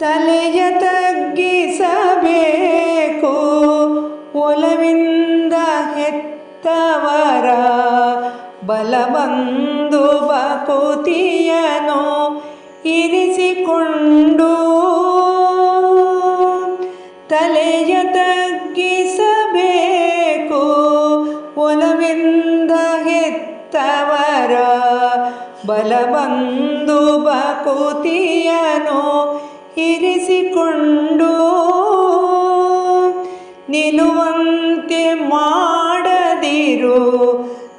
ತಲೆಯ ತಗ್ಗಿಸಬೇಕು ಒಲವಿಂದ ಹೆತ್ತವರ ಬಲಬಂದು ಬಕುತಿಯನು ಇರಿಸಿಕೊಂಡು. ತಲೆಯ ತಗ್ಗಿಸಬೇಕು ಒಲವಿಂದ ಹೆತ್ತವರ ಬಲಬಂದು ಬಕುತಿಯನು ಇರಿಸಿಕೊಂಡು ನಿಲುವಂತೆ ಮಾಡದಿರು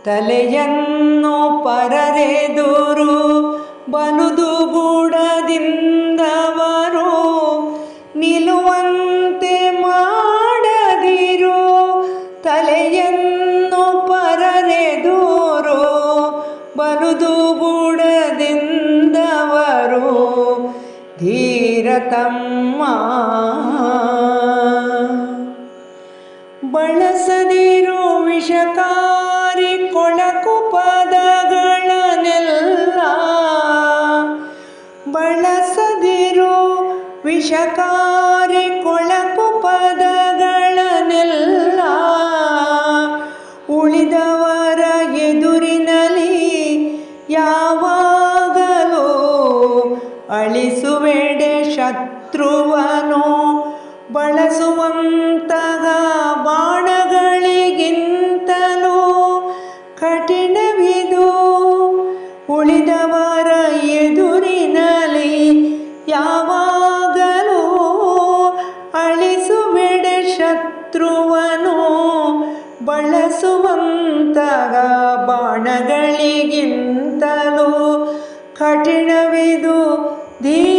ತಲೆಯನ್ನು ಪರರೆದುರು ಬಲುದು ಗೂಡದಿಂದವರು ನಿಲುವಂತೆ ಮಾಡದಿರು ತಲೆಯನ್ನು ಪರರೆದುರು ಬಲುದು ಗೂಡದಿಂದವರು ಧೀರತಮ್ಮ ಬಳಸದಿರು ವಿಷಕಾರಿ ಕೊಳಕು ಪದಗಳನ್ನೆಲ್ಲ. ಬಳಸದಿರು ವಿಷಕಾರಿ ಕೊಳಕು ಪದಗಳನ್ನೆಲ್ಲ. ಉಳಿದವರ ಎದುರಿನಲ್ಲಿ ಯಾವಾಗಲೂ ಅಳಿಸುವೆಡೆ ಶತ್ರುವನು ಬಳಸುವಂತಹ ಬಾಣಗಳಿಗಿಂತಲೂ ಕಠಿಣವಿದು. ಉಳಿದವರ ಎದುರಿನಲ್ಲಿ ಯಾವಾಗಲೂ ಅಳಿಸುವೆಡೆ ಶತ್ರುವನು ಬಳಸುವಂತಹ ಬಾಣಗಳಿಗಿಂತಲೂ ಕಠಿಣವಿದು. ಧೀರತಮ್ಮ